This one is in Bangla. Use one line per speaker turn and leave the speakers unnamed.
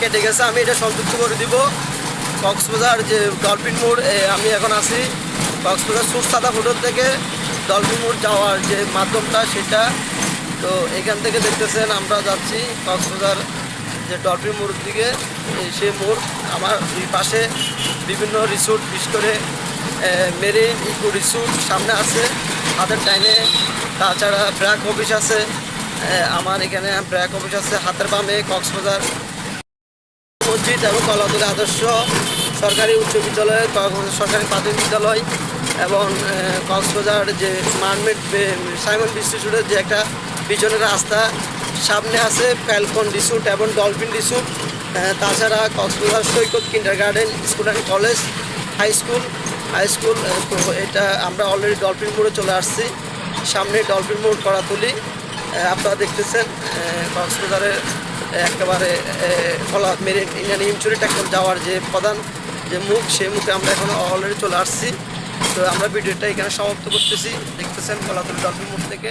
কেটে গেছে, আমি এটা সংযুক্ত করে দিব। কক্সবাজার যে ডলফিন মোড় আমি এখন আছি কক্সবাজার সুরসাদা হোটেল থেকে। ডলফিন মোড় যাওয়ার যে মাধ্যমটা সেটা। তো এখান থেকে দেখতেছেন, আমরা যাচ্ছি কক্সবাজার যে ডলফিন মোড়ের দিকে। সে মোড়, আমার দুই পাশে বিভিন্ন রিসোর্ট, বিশেষ করে মেরিন ইকো রিসোর্ট সামনে আছে। হাতের টাইমে তাছাড়া ব্র্যাক অফিস আছে। আমার এখানে ব্র্যাক অফিস আছে হাতের বামে কক্সবাজার। মসজিদ এবং কলাতুলি আদর্শ সরকারি উচ্চ বিদ্যালয় সরকারি প্রাথমিক বিদ্যালয় এবং কক্সবাজার যে মানমেড সাইমন ইনস্টিটিউটের যে একটা পিছনের রাস্তা সামনে আছে ফ্যালকন রিসুট এবং ডলফিন রিসুট তাছাড়া কক্সবাজার সৈকত kindergarten school and college high school high school এটা আমরা অলরেডি ডলফিন মোড়ে চলে আসছি সামনে ডলফিন মোড় করাতুলি। আহ, আপনারা দেখতেছেন কক্সবাজারে একেবারে ফলা মেরিন ইন্ডিয়ান ইঞ্চুরি ট্যাক্টর যাওয়ার যে প্রধান যে মুখ, সেই মুখে আমরা এখন অলরেডি চলে আসছি। তো আমরা ভিডিওটা এখানে সমাপ্ত করতেছি। দেখতেছেন কলাতুলি ডলফিন মুখ থেকে।